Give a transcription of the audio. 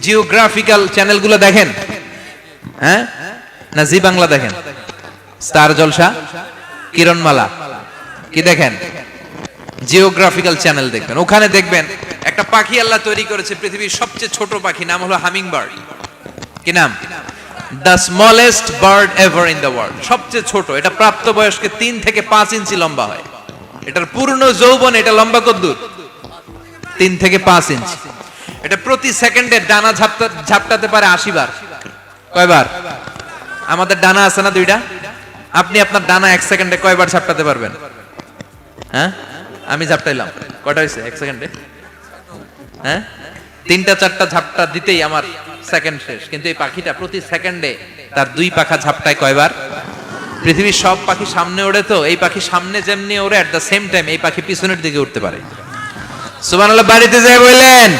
Geographical চ্যানেলগুলো দেখেন। হ্যাঁ? না জি বাংলা দেখেন। স্টার জলসা, কিরণমালা, কি দেখেন? জিওগ্রাফিক্যাল চ্যানেল দেখবেন। ওখানে দেখবেন একটা পাখি আল্লাহ তৈরি করেছে পৃথিবীর সবচেয়ে ছোট পাখি, নাম হলো হামিং বার্ড কি নাম? The smallest bird ever in the world. সবচেয়ে ছোট, এটা প্রাপ্ত প্রাপ্তবয়স্কে তিন থেকে পাঁচ ইঞ্চি লম্বা হয়। এটার পূর্ণ যৌবন, এটা লম্বা কদ্দূর? তিন থেকে পাঁচ ইঞ্চি। এটা প্রতি সেকেন্ডে ডানা ঝাপটা ঝাপটাতে পারে আশি বার কয়বার? আমাদের ডানা আছে না দুইটা? আপনি আপনার ডানা এক সেকেন্ডে কয়বার ঝাপটাতে পারবেন? হ্যাঁ? আমি ঝাপটাইলাম। কয়টা হয়েছে? এক সেকেন্ডে? হ্যাঁ? তিনটা, চারটা ঝাপটা দিতেই আমার সেকেন্ড শেষ। কিন্তু এই পাখিটা প্রতি সেকেন্ডে তার দুই পাখা ঝাপটায় কয়বার? পৃথিবীর সব পাখি সামনে ওড়ে তো, এই পাখি সামনে যেমনি ওড়ে অ্যাট দ্য সেম টাইম এই পাখি পিছনের দিকে উঠতে পারে। সুবহানাল্লাহ, বাড়িতে যায় বললেন